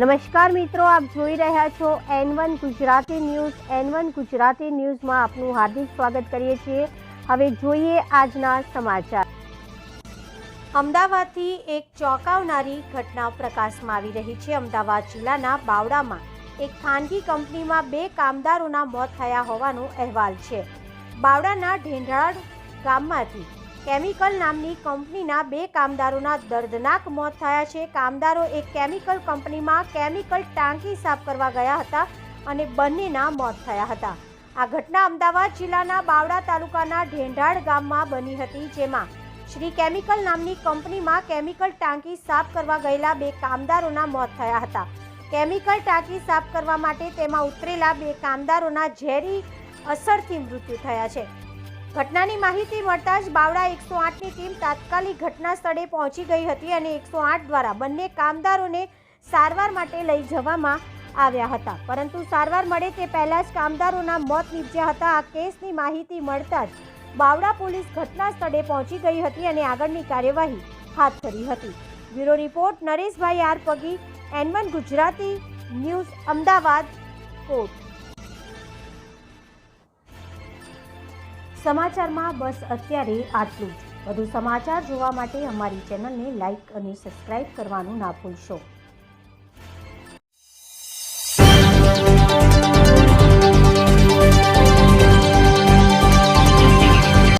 નમસ્કાર મિત્રો, આપ જોઈ રહ્યા છો N one Gujarati news. N one Gujarati ન્યૂઝમાં આપનું હાર્દિક સ્વાગત કરીએ છીએ. હવે જોઈએ આજના સમાચાર. અમદાવાદથી એક ચોંકાવનારી ઘટના પ્રકાશમાં આવી રહી છે. અમદાવાદ જિલ્લાના બાવડામાં એક ખાનગી કંપનીમાં બે કામદારોના મોત થયા હોવાનો અહેવાલ છે. બાવડાના ઢેંઢાળ ગામમાંથી કેમિકલ નામની કંપનીના બે કામદારોના દર્દનાક મોત થયા છે. કામદારો એક કેમિકલ કંપનીમાં કેમિકલ ટાંકી સાફ કરવા ગયા હતા અને બંનેના મોત થયા હતા. આ ઘટના અમદાવાદ જિલ્લાના બાવડા તાલુકાના ઢેંઢાળ ગામમાં બની હતી, જેમાં શ્રી કેમિકલ નામની કંપનીમાં કેમિકલ ટાંકી સાફ કરવા ગયેલા બે કામદારોના મોત થયા હતા. કેમિકલ ટાંકી સાફ કરવા માટે તેમાં ઉતરેલા બે કામદારોના ઝેરી અસરથી મૃત્યુ થયા છે. ઘટનાની માહિતી મળતા જ બાવડા એકસો આઠની ટીમ તાત્કાલિક ઘટના સ્થળે પહોંચી ગઈ હતી અને એકસો આઠ દ્વારા બંને કામદારોને સારવાર માટે લઈ જવામાં આવ્યા હતા. પરંતુ સારવાર મળે તે પહેલાં જ કામદારોના મોત નીપજ્યા હતા. આ કેસની માહિતી મળતા જ બાવડા પોલીસ ઘટના સ્થળે પહોંચી ગઈ હતી અને આગળની કાર્યવાહી હાથ ધરી હતી. Bureau report Nareshbhai R Pagi N Gujarati news, Ahmedabad, કોટ. સમાચારમાં બસ અત્યારે આટલું જ. વધુ સમાચાર જોવા માટે અમારી ચેનલને લાઇક અને સબસ્ક્રાઇબ કરવાનું ના ભૂલશો.